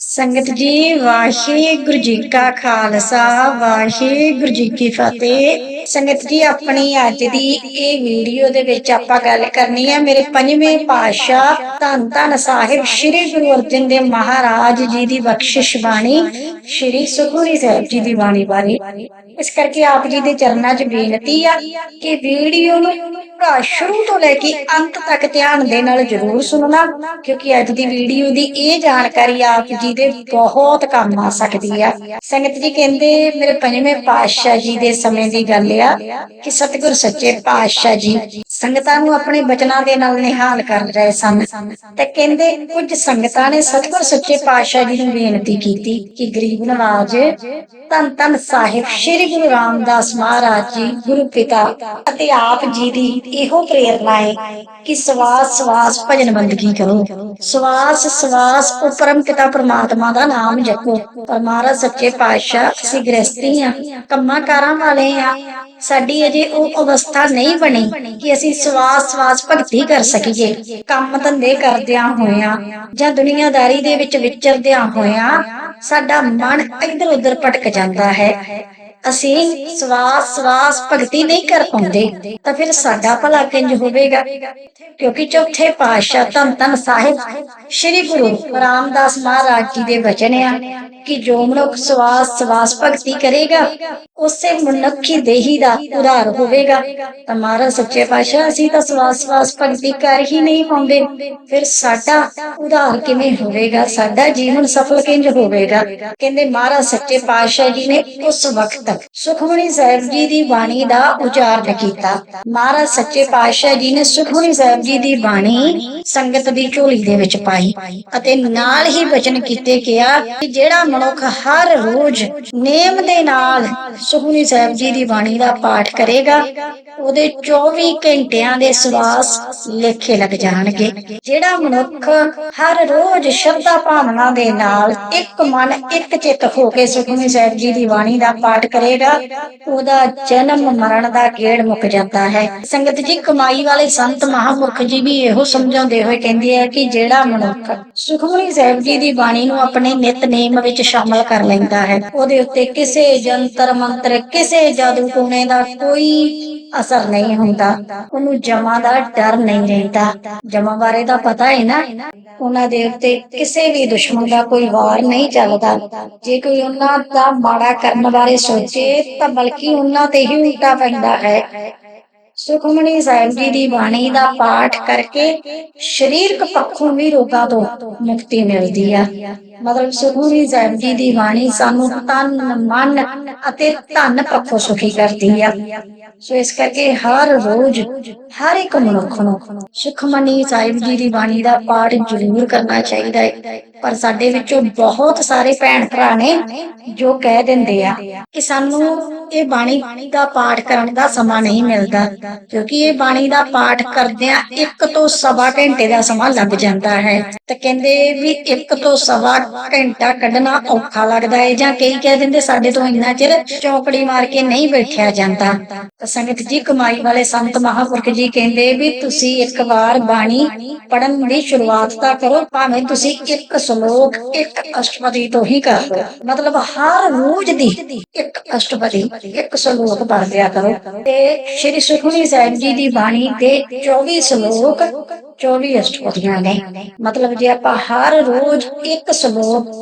ਸੰਗਤ ਜੀ, ਵਾਹਿਗੁਰੂ ਜੀ ਕਾ ਖਾਲਸਾ, ਵਾਹਿਗੁਰੂ ਜੀ ਕੀ ਫਤਿਹ। ਸੰਗਤ ਜੀ, ਆਪਣੀ ਅੱਜ ਦੀ ਇਹ ਵੀਡੀਓ ਦੇ ਵਿੱਚ ਆਪਾਂ ਗੱਲ ਕਰਨੀ ਹੈ ਮੇਰੇ ਪੰਜਵੇਂ ਪਾਤਸ਼ਾਹ ਧੰਨ ਧੰਨ ਸਾਹਿਬ ਸ੍ਰੀ ਗੁਰੂ ਅਰਜਨ ਦੇਵ ਮਹਾਰਾਜ ਜੀ ਦੀ ਬਖਸ਼ਿਸ਼ ਬਾਣੀ, ਸ੍ਰੀ ਸੁਖਮਨੀ ਸਾਹਿਬ ਜੀ ਦੀ ਬਾਣੀ ਬਾਰੇ। ਇਸ ਕਰਕੇ ਆਪ ਜੀ ਦੇ ਚਰਨਾਂ 'ਚ ਬੇਨਤੀ ਆ ਕਿ ਵੀਡੀਓ ਨੂੰ ਪੂਰਾ ਸ਼ੁਰੂ ਤੋਂ ਲੈ ਕੇ ਅੰਤ ਤੱਕ ਧਿਆਨ ਦੇ ਨਾਲ ਜ਼ਰੂਰ ਸੁਣਨਾ, ਕਿਉਂਕਿ ਅੱਜ ਦੀ ਵੀਡੀਓ ਦੀ ਇਹ ਜਾਣਕਾਰੀ ਆਪ ਜੀ ਦੇ ਬਹੁਤ ਕੰਮ ਆ ਸਕਦੀ ਆ। ਸੰਗਤ ਜੀ ਕਹਿੰਦੇ, ਮੇਰੇ ਪੰਜਵੇਂ ਪਾਤਸ਼ਾਹ ਜੀ ਦੇ ਸਮੇਂ ਦੀ ਗੱਲ ਆ ਕਿ ਸਤਿਗੁਰ ਸੱਚੇ ਪਾਤਸ਼ਾਹ ਜੀ ਸੰਗਤਾਂ ਨੂੰ ਆਪਣੇ ਬਚਨਾਂ ਦੇ ਨਾਲ ਨਿਹਾਲ ਕਰ ਰਹੇ ਸਨ। ਤੇ ਕਹਿੰਦੇ ਕੁਝ ਸੰਗਤਾਂ ਨੇ ਸਤਿਗੁਰ ਸੱਚੇ ਪਾਤਸ਼ਾਹ ਜੀ ਨੂੰ ਬੇਨਤੀ ਕੀਤੀ ਕਿ ਗਰੀਬ ਨਵਾਜ ਧੰਨ ਧੰਨ ਸਾਹਿਬ, ਸ੍ਰੀ ਗੁਰੂ ਰਾਮਦਾਸ ਮਹਾਰਾਜ ਜੀ, ਗੁਰੂ ਪਿਤਾ ਅਤੇ ਆਪ ਜੀ ਦੀ ਇਹੋ ਪ੍ਰੇਰਨਾ ਹੈ ਕਿ ਸਵਾਸ ਸਵਾਸ ਭਜਨ ਬੰਦਗੀ ਕਰੋ। ਸਵਾਸ ਸਵਾਸ ਉਪਰਮ ਪਰਮ ਪਿਤਾ ਪ੍ਰਮਾਤਮਾ ਦਾ ਨਾਮ ਜਪੋ। ਪਰ ਮਹਾਰਾਜ ਸੱਚੇ ਪਾਤਸ਼ਾਹ, ਅਸੀਂ ਗ੍ਰਸਤੀ ਆ ਕੰਮਾਂ ਕਾਰਾਂ ਵਾਲੇ ਆ ਸਾਡੀ ਅਜੇ ਉਹ ਅਵਸਥਾ ਨਹੀਂ ਬਣੀ ਕਿ ਅਸੀਂ ਸਵਾਸ ਸਵਾਸ ਭਗਤੀ ਕਰ ਸਕੀਏ। ਕੰਮ ਧੰਦੇ ਕਰਦਿਆਂ ਹੋਇਆਂ ਜਾਂ ਦੁਨੀਆਦਾਰੀ ਦੇ ਵਿੱਚ ਵਿਚਰਦਿਆਂ ਹੋਇਆਂ ਸਾਡਾ ਮਨ ਇੱਧਰ ਉੱਧਰ ਭਟਕ ਜਾਂਦਾ ਹੈ। ਅਸੀਂ ਸਵਾਸ ਸਵਾਸ ਭਗਤੀ ਨਹੀਂ ਕਰ ਪਾਉਂਦੇ, ਤਾਂ ਫਿਰ ਸਾਡਾ ਭਲਾ ਕਿੰਜ ਹੋਵੇਗਾ? ਕਿਉਂਕਿ ਚੌਥੇ ਪਾਤਸ਼ਾਹ ਧੰਨ ਧੰਨ ਸਾਹਿਬ ਸ੍ਰੀ ਗੁਰੂ ਰਾਮਦਾਸ ਮਹਾਰਾਜ ਜੀ ਦੇ ਬਚਨ ਆ ਕਿ ਜੋ ਮਨੁੱਖ ਸਵਾਸ ਸਵਾਸ ਭਗਤੀ ਕਰੇਗਾ, ਉਸੇ ਮਨੁੱਖੀ ਦੇਹੀ ਦਾ ਉਧਾਰ ਹੋਵੇਗਾ। ਤਾਂ ਮਹਾਰਾਜ ਸੱਚੇ ਪਾਤਸ਼ਾਹ, ਅਸੀਂ ਤਾਂ ਸਵਾਸ ਸਵਾਸ ਭਗਤੀ ਕਰ ਹੀ ਨਹੀਂ ਪਾਉਂਦੇ। ਫਿਰ ਸਾਡਾ ਉਧਾਰ ਕਿਵੇਂ ਹੋਵੇਗਾ? ਸਾਡਾ ਜੀਵਨ ਸਫਲ ਕਿੰਜ ਹੋਵੇਗਾ? ਕਹਿੰਦੇ ਮਹਾਰਾਜ ਸੱਚੇ ਪਾਤਸ਼ਾਹ ਜੀ ਨੇ ਉਸ ਵਕਤ ਸੁਖਮਨੀ ਸਾਹਿਬ ਜੀ ਦੀ ਬਾਣੀ ਦਾ ਉਚਾਰਨ ਕੀਤਾ। ਮਹਾਰਾਜ ਸੱਚੇ ਪਾਤਸ਼ਾਹ ਜੀ ਨੇ ਸੁਖਮਨੀ ਸਾਹਿਬ ਜੀ ਦੀ ਬਾਣੀ ਸੰਗਤ ਦੀ ਝੋਲੀ ਦੇ ਵਿੱਚ ਪਾਈ ਅਤੇ ਨਾਲ ਹੀ ਬਚਨ ਕੀਤੇ ਕਿਹਾ ਕਿ ਜਿਹੜਾ ਮਨੁੱਖ ਹਰ ਰੋਜ਼ ਨੇਮ ਦੇ ਨਾਲ ਸੁਖਮਨੀ ਸਾਹਿਬ ਜੀ ਦੀ ਬਾਣੀ ਦਾ ਪਾਠ ਕਰੇਗਾ, ਉਹਦੇ 24 ਘੰਟਿਆਂ ਦੇ ਸਵਾਸ ਲੇਖੇ ਲੱਗ ਜਾਣਗੇ। ਜਿਹੜਾ ਮਨੁੱਖ ਹਰ ਰੋਜ਼ ਸ਼ਰਧਾ ਭਾਵਨਾ ਦੇ ਨਾਲ ਇੱਕ ਮਨ ਇੱਕ ਚਿੱਤ ਹੋ ਕੇ ਸੁਖਮਨੀ ਸਾਹਿਬ ਜੀ ਦੀ ਬਾਣੀ ਦਾ ਪਾਠ ਕਰੇ ਕਰੇਗਾ, ਉਹਦਾ ਜਨਮ ਮਰਨ ਦਾ ਗੇੜ ਮੁੱਕ ਜਾਂਦਾ ਹੈ। ਸੰਗਤ ਜੀ, ਕਮਾਈ ਵਾਲੇ ਸੰਤ ਮਹਾਂਪੁਰਖ ਜੀ ਵੀ ਇਹੋ ਸਮਝਾਉਂਦੇ ਹੋਏ ਕਹਿੰਦੇ ਆ ਕਿ ਜਿਹੜਾ ਮਨੁੱਖ ਸੁਖਮਨੀ ਸਾਹਿਬ ਜੀ ਦੀ ਬਾਣੀ ਨੂੰ ਆਪਣੇ ਨਿਤਨੇਮ ਵਿੱਚ ਸ਼ਾਮਲ ਕਰ ਲੈਂਦਾ ਹੈ, ਉਹਦੇ ਉੱਤੇ ਕਿਸੇ ਜੰਤਰ ਮੰਤਰ, ਕਿਸੇ ਜਾਦੂ ਟੂਣੇ ਦਾ ਕੋਈ ਅਸਰ ਨਹੀਂ ਹੁੰਦਾ। ਉਹਨੂੰ ਜਮਾ ਦਾ ਡਰ ਨਹੀਂ ਰਹਿੰਦਾ। ਜਮਾ ਬਾਰੇ ਤਾਂ ਪਤਾ ਹੈ ਨਾ, ਉਹਨਾਂ ਦੇ ਉੱਤੇ ਕਿਸੇ ਵੀ ਦੁਸ਼ਮਣ ਦਾ ਕੋਈ ਵਾਰ ਨਹੀਂ ਚੱਲਦਾ। ਜੇ ਕੋਈ ਉਹਨਾਂ ਦਾ ਮਾੜਾ ਕਰਨ ਬਾਰੇ ਸੋਚ ਤਾਂ ਬਲਕਿ ਉਹਨਾਂ ਤੇ ਹੀ ਉਲਟਾ ਪੈਂਦਾ ਹੈ। ਸੁਖਮਨੀ ਸਾਹਿਬ ਜੀ ਦੀ ਬਾਣੀ ਦਾ ਪਾਠ ਕਰਕੇ ਸਰੀਰਕ ਪੱਖੋਂ ਵੀ ਰੋਗਾਂ ਤੋਂ ਮੁਕਤੀ ਮਿਲਦੀ ਆ। ਮਤਲਬ ਸੁਖਮਨੀ ਸਾਹਿਬ ਜੀ ਦੀ ਬਾਣੀ ਸਾਨੂੰ ਤਨ, ਮਨ ਅਤੇ ਧਨ ਪੱਖੋਂ ਸੁਖੀ ਕਰਦੀ ਆ। ਸੋ ਇਸ ਕਰਕੇ ਹਰ ਰੋਜ਼ ਹਰ ਇੱਕ ਮਨੁੱਖ ਨੂੰ ਸੁਖਮਨੀ ਸਾਹਿਬ ਜੀ ਦੀ ਬਾਣੀ ਦਾ ਪਾਠ ਜ਼ਰੂਰ ਕਰਨਾ ਚਾਹੀਦਾ ਹੈ ਪਰ ਸਾਡੇ ਵਿੱਚੋਂ ਬਹੁਤ ਸਾਰੇ ਭੈਣ ਭਰਾ ਨੇ ਜੋ ਕਹਿ ਦਿੰਦੇ ਆ ਕਿ ਸਾਨੂੰ ਇਹ ਬਾਣੀ ਦਾ ਪਾਠ ਕਰਨ ਦਾ ਸਮਾਂ ਨਹੀਂ ਮਿਲਦਾ। ਕਿਉਂਕਿ ਇਹ ਬਾਣੀ ਦਾ ਪਾਠ ਕਰਦਿਆਂ ਇੱਕ ਤੋਂ ਸਵਾ ਘੰਟੇ ਦਾ ਸਮਾਂ ਲੱਗ ਜਾਂਦਾ ਹੈ। ਤੇ ਕਹਿੰਦੇ ਵੀ ਇੱਕ ਤੋਂ ਸਵਾ ਘੰਟਾ ਕੱਢਣਾ ਔਖਾ ਲੱਗਦਾ ਹੈ ਜਾਂ ਕਈ ਕਹਿ ਦਿੰਦੇ ਸਾਡੇ ਤੋਂ ਇੰਨਾ ਚਿਰ ਚੌਪੜੀ ਮਾਰ ਕੇ ਨਹੀਂ ਬੈਠਿਆ ਜਾਂਦਾ। ਤਾਂ ਸੰਗਤ ਜੀ ਕਮਾਈ ਵਾਲੇ ਸੰਤ ਮਹਾਂਪੁਰਖ ਜੀ ਕਹਿੰਦੇ ਵੀ ਤੁਸੀਂ ਇੱਕ ਵਾਰ ਬਾਣੀ ਪੜਨ ਦੀ ਸ਼ੁਰੂਆਤ ਤਾਂ ਕਰੋ, ਭਾਵੇਂ ਤੁਸੀਂ ਇੱਕ ਸ਼ਲੋਕ ਇੱਕ ਅਸ਼ਟਪਦੀ ਤੋਂ ਹੀ ਕਰ ਲਓ। ਮਤਲਬ ਹਰ ਰੋਜ਼ ਦੀ ਇੱਕ ਅਸ਼ਟਪਦੀ, ਇੱਕ ਸ਼ਲੋਕ ਪੜ੍ਹਦਿਆ ਕਰੋ। ਤੇ ਸ਼੍ਰੀ ਸੁਖਮਨੀ ਸਾਹਿਬ ਜੀ ਦੀ ਬਾਣੀ ਦੇ 24 ਸ਼ਲੋਕ 24 ਅਸ਼ਟਪਦੀਆਂ ਨੇ। ਮਤਲਬ ਜੇ ਆਪਾਂ ਹਰ ਰੋਜ਼ ਇੱਕ ਸ਼ਲੋਕ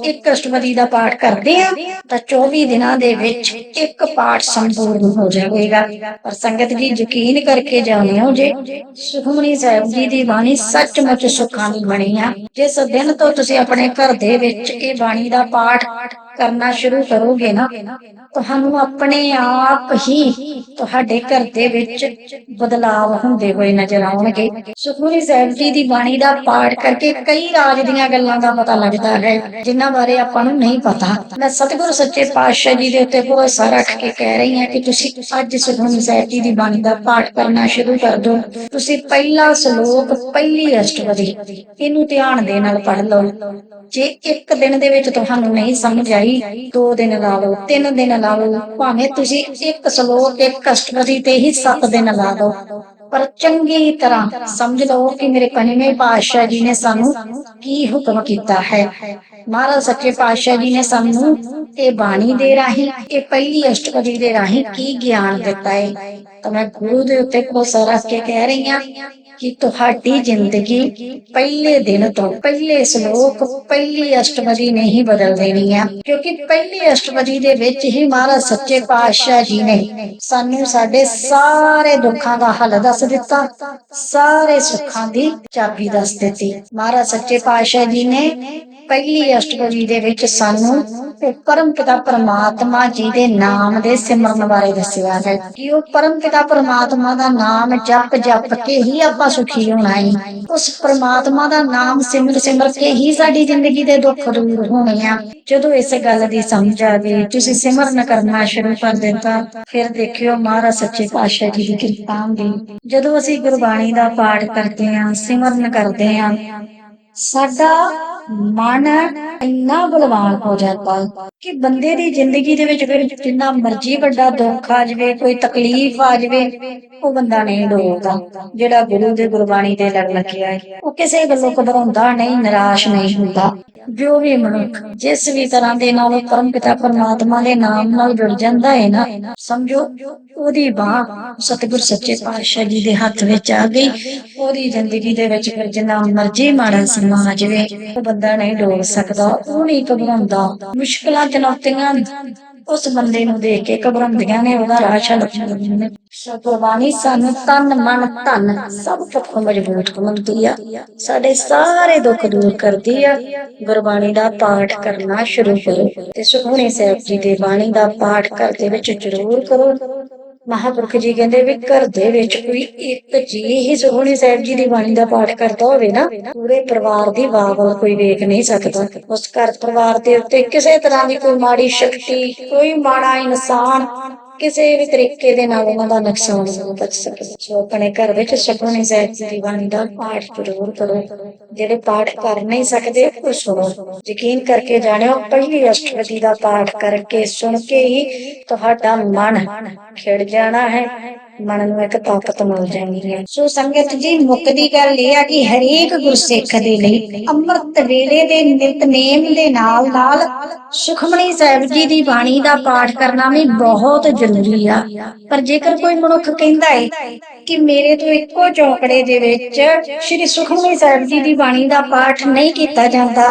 ਇੱਕ ਅਸ਼ਟਪਦੀ ਦਾ ਪਾਠ ਕਰਦੇ ਆ ਤਾਂ 24 ਦਿਨਾਂ ਦੇ ਵਿੱਚ ਇੱਕ ਪਾਠ ਸੰਪੂਰਨ ਹੋ ਜਾਵੇਗਾ। ਪਰ ਸੰਗਤ ਜੀ, ਯਕੀਨ ਕਰਕੇ ਜਾਣਿਓ ਜੇ ਸੁਖਮਨੀ ਸਾਹਿਬ ਜੀ ਦੀ ਬਾਣੀ ਸੱਚਮੁੱਚ ਸੁੱਖਾਂ ਦੀ ਬਣੀ ਆ। ਜਿਸ ਦਿਨ ਤੋਂ ਤੁਸੀਂ ਆਪਣੇ ਘਰ ਦੇ ਵਿੱਚ ਇਹ ਬਾਣੀ ਦਾ ਪਾਠ ਕਰਨਾ ਸ਼ੁਰੂ ਕਰੋਗੇ ਨਾ, ਤੁਹਾਨੂੰ ਆਪਣੇ ਆਪ ਹੀ ਤੁਹਾਡੇ ਘਰ ਦੇ ਵਿੱਚ ਬਦਲਾਵ ਹੁੰਦੇ ਹੋਏ ਨਜ਼ਰ ਆਉਣਗੇ। ਸੁਖਮਨੀ ਸਾਹਿਬ ਜੀ ਦੀ ਬਾਣੀ ਦਾ ਪਾਠ ਕਰਕੇ ਕਈ ਰਾਜ ਦੀਆਂ ਗੱਲਾਂ ਦਾ ਪਤਾ ਲੱਗਦਾ ਹੈ, ਜਿਨ੍ਹਾਂ ਬਾਰੇ ਆਪਾਂ ਨੂੰ ਨਹੀਂ ਪਤਾ। ਮੈਂ ਸਤਿਗੁਰੂ ਸੱਚੇ ਪਾਤਸ਼ਾਹ ਜੀ ਦੇ ਉੱਤੇ ਭਰੋਸਾ ਰੱਖ ਕੇ ਕਹਿ ਰਹੀ ਹਾਂ ਕਿ ਤੁਸੀਂ ਅੱਜ ਸੁਖਮਨੀ ਸਾਹਿਬ ਜੀ ਦੀ ਬਾਣੀ ਦਾ ਪਾਠ ਕਰਨਾ ਸ਼ੁਰੂ ਕਰ ਦਿਓ। ਤੁਸੀਂ ਪਹਿਲਾ ਸ਼ਲੋਕ, ਪਹਿਲੀ ਅਸ਼ਟਪਦੀ, ਇਹਨੂੰ ਧਿਆਨ ਦੇ ਨਾਲ ਪੜ੍ਹ ਲਓ। ਜੇ ਇੱਕ ਦਿਨ ਦੇ ਵਿੱਚ ਤੁਹਾਨੂੰ ਨਹੀਂ ਸਮਝ ਆਇਆ ਆਈ ਦੋ ਦਿਨ ਲਾ ਲਓ ਤਿੰਨ ਦਿਨ ਲਾ ਲਓ ਭਾਵੇਂ ਤੁਸੀਂ ਇੱਕ ਸ਼ਲੋਕ, ਇੱਕ ਅਸ਼ਟਪਦੀ ਤੇ ਹੀ ਸੱਤ ਦਿਨ ਲਾ ਲਓ ਪਰ ਚੰਗੀ ਤਰ੍ਹਾਂ ਸਮਝ ਲਓ ਕਿ ਮੇਰੇ ਪੰਜਵੇਂ ਪਾਤਸ਼ਾਹ ਜੀ ਨੇ ਸਾਨੂੰ ਕੀ ਹੁਕਮ ਕੀਤਾ ਹੈ। ਮਹਾਰਾਜ ਸੱਚੇ ਪਾਤਸ਼ਾਹ ਜੀ ਨੇ ਸਾਨੂੰ ਇਹ ਬਾਣੀ ਦੇ ਰਾਹੀਂ, ਇਹ ਪਹਿਲੀ ਅਸ਼ਟਪਦੀ ਦੇ ਰਾਹੀਂ ਕੀ ਗਿਆਨ ਦਿੱਤਾ ਹੈ। ਤਾਂ ਮੈਂ ਗੁਰੂ ਦੇ ਉੱਤੇ ਭਰੋਸਾ ਰੱਖ ਕੇ ਕਹਿ ਰਹੀ ਹਾਂ ਕਿ ਤੁਹਾਡੀ ਜ਼ਿੰਦਗੀ ਪਹਿਲੇ ਦਿਨ ਤੋਂ ਪਹਿਲੇ ਸ਼ਲੋਕ, ਪਹਿਲੀ ਅਸ਼ਟਪਦੀ ਨੇ ਹੀ ਬਦਲ ਦੇਣੀ ਹੈ ਕਿਉਂਕਿ ਪਹਿਲੀ ਅਸ਼ਟਪਦੀ ਦੇ ਵਿੱਚ ਹੀ ਮਹਾਰਾਜ ਸੱਚੇ ਪਾਤਸ਼ਾਹ ਜੀ ਨੇ ਸਾਨੂੰ ਸਾਡੇ ਸਾਰੇ ਦੁੱਖਾਂ ਦਾ ਹੱਲ ਦੱਸ ਦਿੱਤਾ, ਸਾਰੇ ਸੁੱਖਾਂ ਦੀ ਚਾਬੀ ਦੱਸ ਦਿੱਤੀ। ਮਹਾਰਾਜ ਸੱਚੇ ਪਾਤਸ਼ਾਹ ਜੀ ਨੇ ਪਹਿਲੀ ਅਸ਼ਟਪਦੀ ਦੇ ਵਿੱਚ ਸਾਨੂੰ ਪਰਮ ਪਿਤਾ ਪਰਮਾਤਮਾ ਜੀ ਦੇ ਨਾਮ ਦੇ ਸਿਮਰਨ ਬਾਰੇ ਦੱਸਿਆ ਹੈ ਕਿ ਉਹ ਪਰਮ ਪਿਤਾ ਪਰਮਾਤਮਾ ਦਾ ਨਾਮ ਜਪ ਜਪ ਕੇ ਹੀ ਆਪਾਂ ਸੁਖੀ ਹੋਣਾ ਹੈ ਉਸ ਪਰਮਾਤਮਾ ਦਾ ਨਾਮ ਸਿਮਰ ਸਿਮਰ ਕੇ ਹੀ ਸਾਡੀ ਜ਼ਿੰਦਗੀ ਦੇ ਦੁੱਖ ਦੂਰ ਹੋਣੇ ਆ ਜਦੋਂ ਇਸ ਗੱਲ ਦੀ ਸਮਝ ਆ ਗਈ, ਤੁਸੀਂ ਸਿਮਰਨ ਕਰਨਾ ਸ਼ੁਰੂ ਕਰ ਦਿੱਤਾ। ਫਿਰ ਦੇਖਿਓ ਮਹਾਰਾਜ ਸੱਚੇ ਪਾਤਸ਼ਾਹ ਜੀ ਦੀ ਕਿਰਪਾ ਹੁੰਦੀ। ਜਦੋਂ ਅਸੀਂ ਗੁਰਬਾਣੀ ਦਾ ਪਾਠ ਕਰਦੇ ਹਾਂ, ਸਿਮਰਨ ਕਰਦੇ ਹਾਂ, ਸਾਡਾ ਮਨ ਇੰਨਾ ਬਲਵਾਨ ਹੋ ਜਾਂਦਾ ਹੈ ਕਿ ਬੰਦੇ ਦੀ ਜ਼ਿੰਦਗੀ ਦੇ ਵਿੱਚ ਫਿਰ ਜਿੰਨਾ ਮਰਜ਼ੀ ਵੱਡਾ ਦੁੱਖ ਆ ਜਾਵੇ, ਕੋਈ ਤਕਲੀਫ ਆ ਜਾਵੇ, ਉਹ ਬੰਦਾ ਨਹੀਂ ਡੋਲਦਾ। ਜਿਹੜਾ ਗੁਰੂ ਦੇ ਗੁਰਬਾਣੀ ਦੇ ਲੜ ਲੱਗਿਆ ਹੈ, ਉਹ ਕਿਸੇ ਗੱਲੋਂ ਘਬਰਾਉਂਦਾ ਨਹੀਂ, ਨਿਰਾਸ਼ ਨਹੀਂ ਹੁੰਦਾ। ਜੋ ਵੀ ਮਨੁੱਖ ਜਿਸ ਵੀ ਤਰ੍ਹਾਂ ਦੇ ਨਾਲ ਪਰਮ ਪਿਤਾ ਪਰਮਾਤਮਾ ਦੇ ਨਾਮ ਨਾਲ ਜੁੜ ਜਾਂਦਾ ਹੈ ਨਾ, ਸਮਝੋ, ਉਹਦੀ ਬਾਹ ਸਤਿਗੁਰ ਸੱਚੇ ਪਾਤਸ਼ਾਹ ਜੀ ਦੇ ਹੱਥ ਵਿੱਚ ਆ ਗਈ, ਉਹਦੀ ਜ਼ਿੰਦਗੀ ਦੇ ਵਿੱਚ ਫਿਰ ਜਿੰਨਾ ਮਰਜ਼ੀ ਮਾੜਾ ਸਮਾਂ ਆ ਜਾਵੇ, ਉਹ ਬੰਦਾ ਨਹੀਂ ਡੋਲ ਸਕਦਾ, ਉਹ ਨਹੀਂ ਘਬਰਾਉਂਦਾ, ਮੁਸ਼ਕਲਾਂ ਚੁਣੌਤੀਆਂ ਉਸ ਬੰਦੇ ਨੂੰ ਦੇਖ ਕੇ ਘਬਰਾਉਂਦੀਆਂ ਨੇ, ਉਹਦਾ ਰਾਹ ਛੱਡ ਜਾਂਦੀਆਂ ਨੇ। ਗੁਰਬਾਣੀ ਸਾਨੂੰ ਤਨ, ਮਨ, ਧਨ ਸਭ ਪੱਖੋਂ ਮਜ਼ਬੂਤ ਬਣਾਉਂਦੀ ਆ। ਸਾਡੇ ਸਾਰੇ ਦੁੱਖ ਦੂਰ ਕਰਦੀ ਆ। ਗੁਰਬਾਣੀ ਦਾ ਪਾਠ ਕਰਨਾ ਸ਼ੁਰੂ ਕਰੋ ਤੇ ਸੁਖਮਨੀ ਸਾਹਿਬ ਜੀ ਦੇ ਬਾਣੀ ਦਾ ਪਾਠ ਘਰ ਦੇ ਵਿੱਚ ਜ਼ਰੂਰ ਕਰੋ। ਮਹਾਪੁਰਖ ਜੀ ਕਹਿੰਦੇ ਵੀ ਘਰ ਦੇ ਵਿੱਚ ਕੋਈ ਇੱਕ ਜੀ ਹੀ ਸੁਖਮਨੀ ਸਾਹਿਬ ਜੀ ਦੀ ਬਾਣੀ ਦਾ ਪਾਠ ਕਰਦਾ ਹੋਵੇ ਨਾ, ਪੂਰੇ ਪਰਿਵਾਰ ਦੀ ਵਾਹ ਕੋਈ ਵੇਖ ਨਹੀਂ ਸਕਦਾ। ਉਸ ਘਰ ਪਰਿਵਾਰ ਦੇ ਉੱਤੇ ਕਿਸੇ ਤਰ੍ਹਾਂ ਦੀ ਕੋਈ ਮਾੜੀ ਸ਼ਕਤੀ, ਕੋਈ ਮਾੜਾ ਇਨਸਾਨ ਕਿਸੇ ਵੀ ਤਰੀਕੇ ਦੇ ਨਾਲ ਉਹਨਾਂ ਦਾ ਨੁਕਸਾਨ ਨਹੀਂ ਬਚ ਸਕਦਾ ਸੋ ਆਪਣੇ ਘਰ ਵਿੱਚ ਸੁਖਮਨੀ ਸਾਹਿਬ ਜੀ ਦੀ ਬਾਣੀ ਦਾ ਪਾਠ ਜ਼ਰੂਰ ਕਰੋ। ਜਿਹੜੇ ਪਾਠ ਕਰ ਨਹੀਂ ਸਕਦੇ, ਉਹ ਸੁਣੋ। ਯਕੀਨ ਕਰਕੇ ਜਾਣਿਓ, ਪਹਿਲੀ ਅਸ਼ਟਪਦੀ ਦਾ ਪਾਠ ਕਰਕੇ ਸੁਣ ਕੇ ਹੀ ਤੁਹਾਡਾ ਮਨ ਖਿੜ ਜਾਣਾ ਹੈ। ਮਨ ਨੂੰ ਇੱਕ ਤਾਕਤ ਮਿਲ ਜਾਣੀ ਹੈ। ਸੋ ਸੰਗਤ ਜੀ ਮੁੱਕਦੀ ਗੱਲ ਇਹ ਆ ਕਿ ਹਰੇਕ ਗੁਰਸਿੱਖ ਦੇ ਲਈ ਅੰਮ੍ਰਿਤ ਵੇਲੇ ਦੇ ਨਿਤਨੇਮ ਦੇ ਨਾਲ ਨਾਲ ਸੁਖਮਨੀ ਸਾਹਿਬ ਜੀ ਦੀ ਬਾਣੀ ਦਾ ਪਾਠ ਕਰਨਾ ਵੀ ਬਹੁਤ ਜ਼ਰੂਰੀ ਆ। ਪਰ ਜੇਕਰ ਕੋਈ ਮਨੁੱਖ ਕਹਿੰਦਾ ਹੈ ਕਿ ਮੇਰੇ ਤੋਂ ਇੱਕੋ ਚੌਕੜੇ ਦੇ ਵਿੱਚ ਸ੍ਰੀ ਸੁਖਮਨੀ ਸਾਹਿਬ ਜੀ ਦੀ ਬਾਣੀ ਦਾ ਪਾਠ ਨਹੀਂ ਕੀਤਾ ਜਾਂਦਾ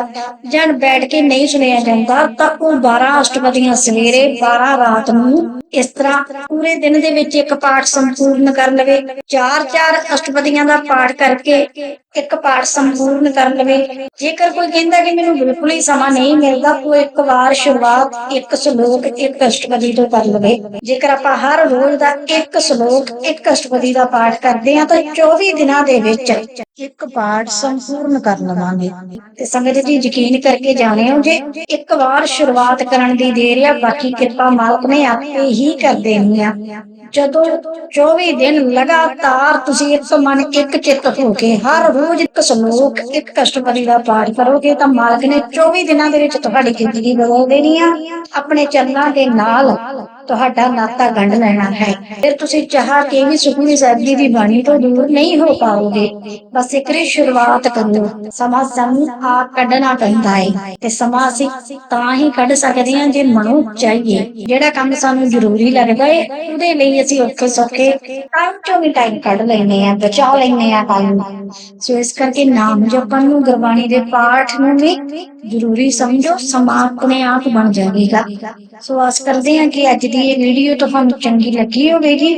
ਜਾਂ ਬੈਠ ਕੇ ਨਹੀਂ ਸੁਣਿਆ ਜਾਂਦਾ ਤਾਂ ਉਹ 12 ਅਸ਼ਟਪਦੀਆਂ ਸਵੇਰੇ 12 ਰਾਤ ਨੂੰ ਇਸ ਤਰ੍ਹਾਂ ਪੂਰੇ ਦਿਨ ਦੇ ਵਿੱਚ ਇੱਕ ਪਾਠ ਸੰਪੂਰਨ ਕਰ ਲਵੇ। ਚਾਰ ਚਾਰ ਅਸ਼ਟਪਦੀਆਂ ਦਾ ਪਾਠ ਕਰਕੇ ਇੱਕ ਪਾਠ ਸੰਪੂਰਨ ਕਰ ਲਵੇ। ਜੇਕਰ ਕੋਈ ਕਹਿੰਦਾ ਕਿ ਮੈਨੂੰ ਬਿਲਕੁਲ ਹੀ ਸਮਾਂ ਨਹੀਂ ਮਿਲਦਾ, ਉਹ ਇੱਕ ਵਾਰ ਸ਼ੁਰੂਆਤ, ਇੱਕ ਸ਼ਲੋਕ, ਇੱਕ ਅਸ਼ਟਪਦੀ ਤੋਂ ਕਰ ਲਵੇ। ਜੇਕਰ ਆਪਾਂ ਹਰ ਰੋਜ਼ ਦਾ ਇੱਕ ਸ਼ਲੋਕ, ਇੱਕ ਅਸ਼ਟਪਦੀ ਦਾ ਪਾਠ ਕਰਦੇ ਹਾਂ, ਤਾਂ 24 ਦਿਨਾਂ ਦੇ ਵਿੱਚ ਇੱਕ ਪਾਠ ਸੰਪੂਰਨ ਕਰ ਲਵਾਂਗੇ। ਤੇ ਸੰਗਤ ਜੀ, ਯਕੀਨ ਕਰਕੇ ਜਾਣਿਓ ਜੇ ਇੱਕ ਵਾਰ ਸ਼ੁਰੂਆਤ ਕਰਨ ਦੀ ਦੇਰ ਆ, ਬਾਕੀ ਕਿਰਪਾ ਮਾਲਕ ਨੇ ਆਪੇ ਹੀ ਕਰ ਦੇਣੀ ਆ। ਜਦੋਂ 24 ਦਿਨ ਲਗਾਤਾਰ ਤੁਸੀਂ ਇੱਕ ਮਨ ਇੱਕ ਚਿੱਤ ਹੋ ਕੇ ਹਰ ਰੋਜ਼ ਇੱਕ ਸ਼ਲੋਕ, ਇੱਕ ਕਸ਼ਟਮਰੀ ਦਾ ਪਾਠ ਕਰੋਗੇ ਤਾਂ ਮਾਲਕ ਨੇ 24 ਦਿਨਾਂ ਦੇ ਵਿੱਚ ਤੁਹਾਡੀ ਜ਼ਿੰਦਗੀ ਬਦਲ ਦੇਣੀ ਆ। ਆਪਣੇ ਚਰਨਾਂ ਦੇ ਨਾਲ ਤੁਹਾਡਾ ਨਾਤਾ ਗੰਢ ਲੈਣਾ ਹੈ। ਫਿਰ ਤੁਸੀਂ ਚਾਹ ਕੇ ਵੀ ਸੁਖਮਨੀ ਸਾਹਿਬ ਜੀ ਦੀ ਬਾਣੀ ਤੋਂ ਦੂਰ ਨਹੀਂ ਹੋ ਪਾਓਗੇ। ਬਸ ਇੱਕ ਸ਼ੁਰੂਆਤ ਕਰੋ। ਸਮਾਂ ਸਾਨੂੰ ਆ ਕੱਢਣਾ ਪੈਂਦਾ ਹੈ ਤੇ ਸਮਾਂ ਅਸੀਂ ਤਾਂ ਹੀ ਕੱਢ ਸਕਦੇ ਹਾਂ ਜੇ ਮਨੋਂ ਚਾਹੀਏ। ਜਿਹੜਾ ਕੰਮ ਸਾਨੂੰ ਜ਼ਰੂਰੀ ਲੱਗਦਾ ਹੈ ਉਹਦੇ ਲਈ ਅਸੀਂ ਔਖੇ ਸੌਖੇ ਟਾਈਮ ਚੋਂ ਵੀ ਟਾਈਮ ਕੱਢ ਲੈਨੇ ਆ ਬਚਾ ਲੈਨੇ ਆ ਟਾਈਮ ਸੋ ਇਸ ਕਰਕੇ ਨਾਮ ਜਪਣ ਨੂੰ ਗੁਰਬਾਣੀ ਦੇ ਪਾਠ ਨੂੰ ਵੀ ਜ਼ਰੂਰੀ ਸਮਝੋ, ਸਮਾਂ ਆਪਣੇ ਆਪ ਬਣ ਜਾਵੇਗਾ। ਸੋ ਆਸ ਕਰਦੇ ਹਾਂ ਕਿ ਅੱਜ ਦੀ ਇਹ ਵੀਡੀਓ ਤੁਹਾਨੂੰ ਚੰਗੀ ਲੱਗੀ ਹੋਵੇਗੀ।